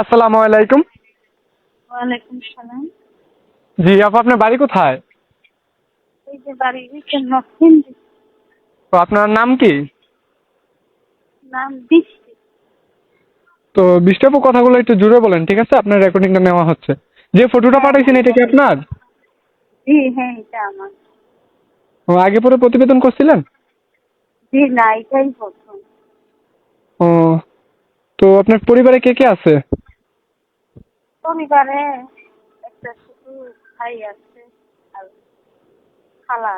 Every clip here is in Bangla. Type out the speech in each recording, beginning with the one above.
আসসালামু আলাইকুম। ওয়ালাইকুম সালাম। জি আপু আপনার বাড়ি কোথায়? এই যে বাড়ি তো আপনার নাম কি? নাম বৃষ্টি। তো বৃষ্টি আপু কথাগুলো একটু জুড়ে বলেন ঠিক আছে? আপনার রেকর্ডিংটা নেওয়া হচ্ছে। যে ফটোটা পাঠাইছেন এটা কি আপনার? জি হ্যাঁ এটা আমার। ও আগে পরে প্রতিবেদন করছিলেন? জি না এটাই প্রথম। ও তো আপনার পরিবারে কে কে আছে? পরিবারে একটা শুধু ভাই আছে আর খালা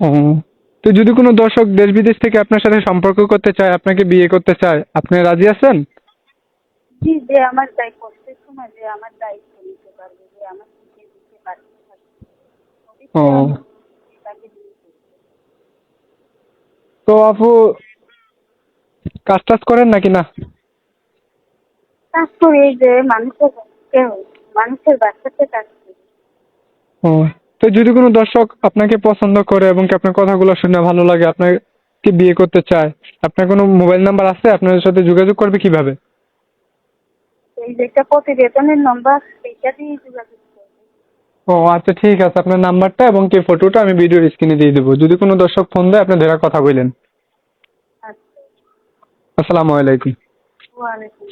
ও। তো যদি কোনো দর্শক দেশ বিদেশ থেকে আপনার সাথে সম্পর্ক করতে চায় আপনাকে বিয়ে করতে চায় আপনি রাজি আছেন? জি যে আমার দায় করতে সময় যে আমার দায়িত্ব নিতে পারবে যে আমার দিকে দিতে পারবে। ও। তো আপু কাজ টাজ করেন নাকি না? কাজ করে যে মানুষের মানুষের বাচ্চাতে কাজ করি। ও তো যদি কোনো দর্শক আপনাকে পছন্দ করে এবং কি আপনার কথাগুলো শুনে ভালো লাগে আপনাকে বিয়ে করতে চায় আপনার কোনো মোবাইল নাম্বার আছে? আপনার সাথে যোগাযোগ করবে কীভাবে? এই যে একটা প্রতিবেদনের নম্বর সেইটা দিয়ে যোগাযোগ ও আচ্ছা ঠিক আছে আপনার নাম্বারটা এবং কি ফটোটা আমি ভিডিওর স্ক্রিনে দিয়ে দেবো। যদি কোনো দর্শক ফোন দেয় আপনি ধরে কথা বললেন। আচ্ছা। আসসালামু আলাইকুম। ওয়ালাইকুম